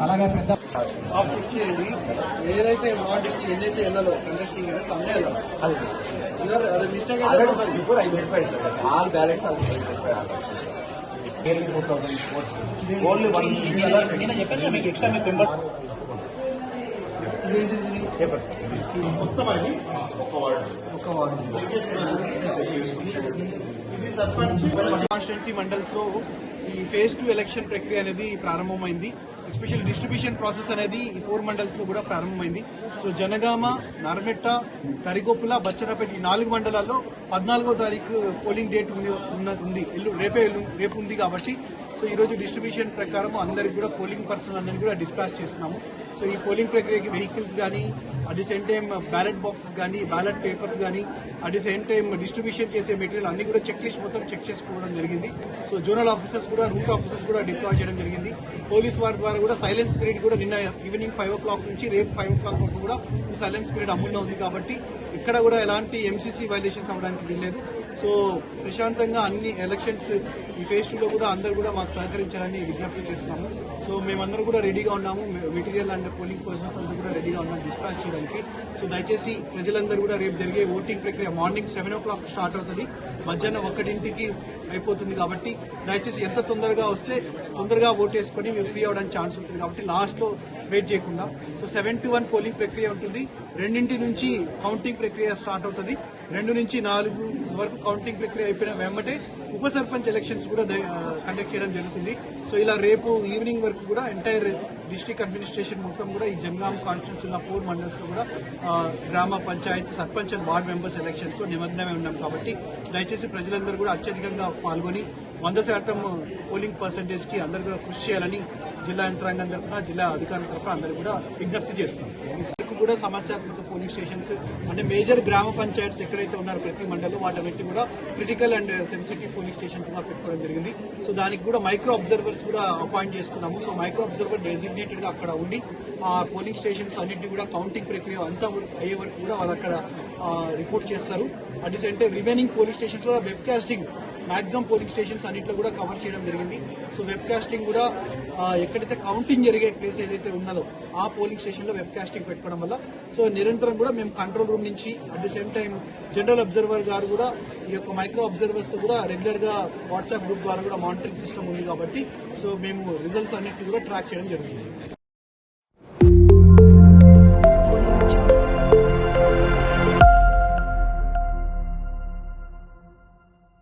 అలాగే పెద్ద ఫిక్స్ చేయండి. ఏదైతే వార్డుకి ఎన్నైతే వెళ్ళాలో యూనిట్స్ అన్నీ వెళ్ళాలి అది mistake all verified nearly four thousand only one మొత్తం అది? ఒక వార్డు. ఇది సర్పంచ్ కాన్స్టిట్యున్సీ మండల్స్లో ఈ ఫేజ్ టూ ఎలక్షన్ ప్రక్రియ అనేది ప్రారంభమైంది. ఎస్పెషల్ డిస్ట్రిబ్యూషన్ ప్రాసెస్ అనేది ఈ ఫోర్ మండల్స్లో కూడా ప్రారంభమైంది. సో జనగామ నర్మెట్ట తరిగొప్పుల బచ్చరపేట ఈ నాలుగు మండలాల్లో పద్నాలుగో తారీఖు పోలింగ్ డేట్ ఉంది ఉంది. ఎల్లు రేపే ఎల్లు రేపు ఉంది కాబట్టి సో ఈ రోజు డిస్ట్రిబ్యూషన్ ప్రకారం అందరికి కూడా పోలింగ్ పర్సన్ అందరినీ కూడా డిస్పాచ్ చేస్తున్నాము. సో ఈ పోలింగ్ ప్రక్రియకి వెహికల్స్ కానీ at the same time ballot boxes కానీ బ్యాలెట్ పేపర్స్ కానీ at the same time distribution చేసే మెటీరియల్ అన్ని కూడా చెక్ లిస్ట్ మొత్తం చెక్ చేసుకోవడం జరిగింది. సో జోనల్ ఆఫీసర్స్ కూడా రూట్ ఆఫీసర్స్ కూడా డిప్లాయ్ చేయడం జరిగింది. పోలీస్ వారి ద్వారా కూడా సైలెన్స్ పీరియడ్ కూడా నిన్న ఈవినింగ్ ఫైవ్ ఓ క్లాక్ నుంచి రేపు ఫైవ్ ఓ క్లాక్ వరకు కూడా ఈ సైలెన్స్ పీరియడ్ అమల్లో ఉంది కాబట్టి ఇక్కడ కూడా ఎలాంటి ఎంసీసీ వైలేషన్స్ అవ్వడానికి వీల్లేదు. సో ప్రశాంతంగా అన్ని ఎలక్షన్స్ ఈ ఫేజ్ టూలో కూడా అందరూ కూడా మాకు సహకరించాలని విజ్ఞప్తి చేస్తున్నాము. సో మేమందరూ కూడా రెడీగా ఉన్నాము. మెటీరియల్ అండ్ పోలింగ్ పర్సన్స్ అందరూ కూడా రెడీగా ఉన్నాము డిస్పాచ్ చేయడానికి. సో దయచేసి ప్రజలందరూ కూడా రేపు జరిగే ఓటింగ్ ప్రక్రియ morning seven o'clock start అవుతుంది. మధ్యాహ్నం ఒకటింటికి అయిపోతుంది కాబట్టి దయచేసి ఎంత తొందరగా వస్తే తొందరగా ఓట్ వేసుకొని మీరు ఫ్రీ అవడానికి ఛాన్స్ ఉంటుంది కాబట్టి లాస్ట్లో వెయిట్ చేయకుండా. So seven to one polling ప్రక్రియ ఉంటుంది. రెండింటి నుంచి కౌంటింగ్ ప్రక్రియ స్టార్ట్ అవుతుంది. రెండు నుంచి నాలుగు వరకు కౌంటింగ్ ప్రక్రియ అయిపోయిన వెంబటే ఉప సర్పంచ్ ఎలక్షన్స్ కూడా కండక్ట్ చేయడం జరుగుతుంది. సో ఇలా రేపు ఈవినింగ్ వరకు కూడా ఎంటైర్ డిస్టిక్ అడ్మినిస్ట్రేషన్ మొత్తం కూడా ఈ జనగాం కాన్స్టిట్యూన్స్ ఉన్న ఫోర్ మండల్స్లో కూడా గ్రామ panchayat sarpanch and ward members ఎలక్షన్స్లో ఉన్నాం కాబట్టి దయచేసి ప్రజలందరూ కూడా అత్యధికంగా పాల్గొని వంద శాతం పోలింగ్ పర్సంటేజ్కి కూడా కృషి చేయాలని జిల్లా యంత్రాంగం తరఫున జిల్లా అధికారుల తరఫున అందరూ కూడా విజ్ఞప్తి చేస్తున్నాం. వరకు కూడా సమస్యాత్మక పోలింగ్ స్టేషన్స్ అంటే మేజర్ గ్రామ పంచాయత్స్ ఎక్కడైతే ఉన్నారో ప్రతి మండలం వాటన్నిటి కూడా క్రిటికల్ అండ్ సెన్సిటివ్ పోలింగ్ స్టేషన్స్గా పెట్టుకోవడం జరిగింది. సో దానికి కూడా మైక్రో అబ్జర్వర్స్ కూడా అపాయింట్ చేసుకున్నాము. సో మైక్రో అబ్జర్వర్ డెసిగ్నేటెడ్గా అక్కడ ఉండి ఆ పోలింగ్ స్టేషన్స్ అన్నింటినీ కూడా కౌంటింగ్ ప్రక్రియ అంతా వరకు- అయ్యే వరకు కూడా వాళ్ళు అక్కడ రిపోర్ట్ చేస్తారు. At the same time remaining polling stations కూడా web casting maximum polling stations అన్నింటిలో కూడా కవర్ చేయడం జరిగింది. సో వెబ్ కాస్టింగ్ కూడా ఎక్కడైతే కౌంటింగ్ జరిగే ప్లేస్ ఏదైతే ఉన్నదో ఆ పోలింగ్ స్టేషన్లో వెబ్ కాస్టింగ్ పెట్టుకోవడం వల్ల సో నిరంతరం కూడా మేము కంట్రోల్ రూమ్ నుంచి at the same time general observer గారు కూడా ఈ యొక్క మైక్రో అబ్జర్వర్స్ కూడా రెగ్యులర్గా వాట్సాప్ గ్రూప్ ద్వారా కూడా మానిటరింగ్ సిస్టమ్ ఉంది కాబట్టి సో మేము రిజల్ట్స్ అన్నింటినీ కూడా ట్రాక్ చేయడం జరుగుతుంది.